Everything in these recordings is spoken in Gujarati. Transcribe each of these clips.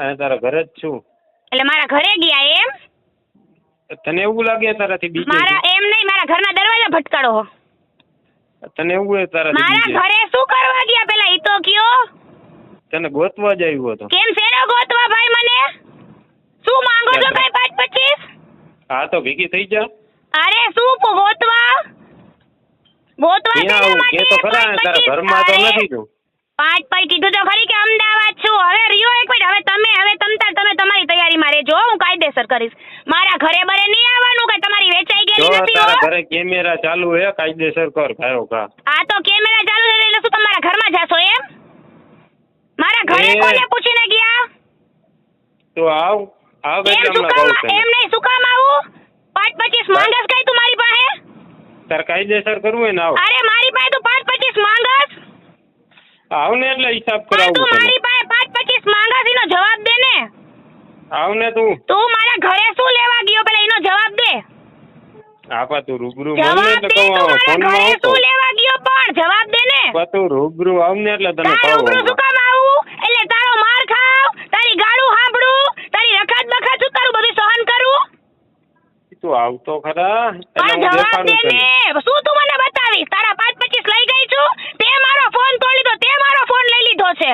અને તારા ઘરે જ છું. એટલે મારા ઘરે ગયા એમ? તને એવું લાગે તારાથી બીજે મારા એમ નહીં મારા ઘરના દરવાજા ભટકાડો હો. તને એવું હોય તારાથી મારા ઘરે શું કરવા ગયા પેલા? ઈ તો કયો? તને ગોતવા જ આવ્યો હતો. કેમ શેનો ગોતવા ભાઈ મને? શું માંગો છો કઈ પાંચ પચીસ? હા તો ભેગી થઈ જા. અરે શું ગોતવા? ગોતવા માટે? તો ખરા તારા ઘરમાં તો નથી તું. પાંચ પર કીધું તો ખરી કે અમદાવાદ હું કરીશ. મારા ઘરે બરે નહીં આવવાનું કે તમારી વેચાઈ ગયેલી નથી તારા હો ઘરે કેમેરા ચાલુ હે કાયદેસર કર કાયો કા. આ તો કેમેરા ચાલુ છે એટલે શું તમારા ઘરમાં જાશો એમ? મારા ઘરે એ- કોને પૂછીને ગયા? તો આવ આવ એમ એટલે શું હમણાં કામ કહું તને એમ નહીં શું કામ આવું? પાંચ પચીસ માંગસ કઈ તું મારી પાસે? તારે કાયદેસર કરવું હોય ને આવ. અરે મારી પાસે તું પાંચ પચીસ માંગસ. આવ ને એટલે હિસાબ પણ કરાવું તું તને. મારી પાસે પાંચ પચીસ માંગસ એનો જવાબ દે ને. આવ ને તું. તું મારા ઘરે શું લેવા ગયો? પેલા એનો જવાબ દે. આપા તું રૂબરૂ મને તો કહો મારા ઘરે શું લેવા ગયો પણ જવાબ દે ને. આપા તું રૂબરૂ આવ ને એટલે તને કહું રૂબરૂ શું કામ આવું? એટલે તારો માર ખાવ તારી ગાળું સાંભળું તારી રખાત બખાત શું તારું બધું સહન કરું? તું આવતો ખરા એટલે જવાબ દે ને. શું તું મને બતાવીશ? તારા પાંચ પચીસ લઈ ગઈ છું તે મારો ફોન તોડી તો તે મારો ફોન લઈ લીધો છે.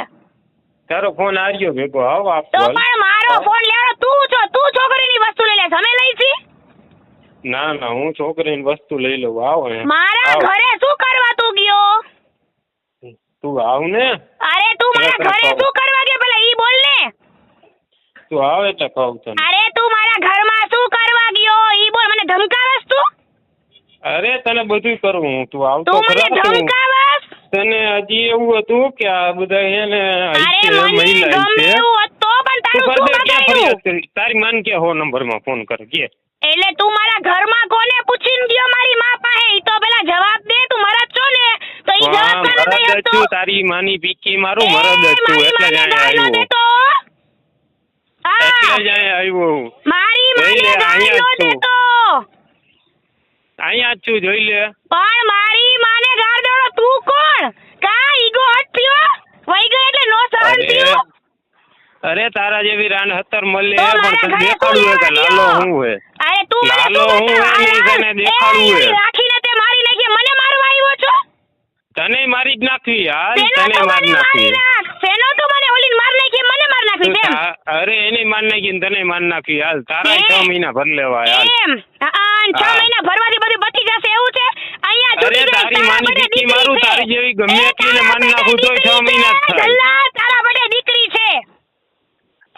તારો ફોન આવ્યો ભેગો આવ તો પણ મારો ફોન લેવાનો તું છો તું છોકરીની વસ્તુ લઈ લે અમે લઈ છી ના ના હું છોકરીની વસ્તુ લઈ લઉં આવો મારા. ઘરે શું કરવા તું ગયો? તું આવ ને. અરે તું મારા ઘરે શું કરવા ગયો? પેલા ઈ બોલ ને. તું આવ એટલે કહું તને. અરે તું મારા ઘરમાં શું કરવા ગયો? ઈ બોલ મને ધમકાવસ તું? અરે તને બધું કરું હું. તું આવતો તું મને ધમકાવસ તને હજી એવું હતું કે આ બધા એને મહિલા છે તો પણ તું કર દે ક્યાં ફરિયાદ કરી તારી માન કે હો નંબરમાં ફોન કર કે. એટલે તું મારા ઘરમાં કોને પૂછીને ગયો મારી માં પાસે? ઈ તો પેલા જવાબ દે તું મરદ છો ને તો ઈ જવાબ નહીં તારી માની પીકી મારું મરદ છું એટલે જ માને અહીંયા ગાળ ન આવ્યો. એટલે મારી માને અહીંયા ન દેતો. અહીંયા જ છું જોઈ લે. પણ મારી માને ગાળ દેવાનો તું કોણ કા ઈગો હટ થયો વઈ ગયો એટલે નો સહન અરે થયું અરે તારા જેવી રાન હતર મળે પણ મારા તને દેખાડવું કે લાલો હું હે? અરે તું મને લાલો હું અરે, તને દેખાડવું હે. રાખીને તે મારી નાખી. મને મારવા આવ્યો છો? તને મારી જ નાખવી હાલ તને મારી મારી નાખવી નાખ શેનો મને ઓલીને માર નાખી. મને માર નાખી તું તેમ અરે એની માન નાખી તને માન નાખી હાલ તારા હે? છ મહિના ભર લેવા હાલ. એમ હા, મહિના ભરવાથી બધું બચી જશે એવું છે? અહીંયા અરે તારી માની દીકરી મારું તારી જેવી ગમે એટલી માન નાખું તો છ મહિના થાય.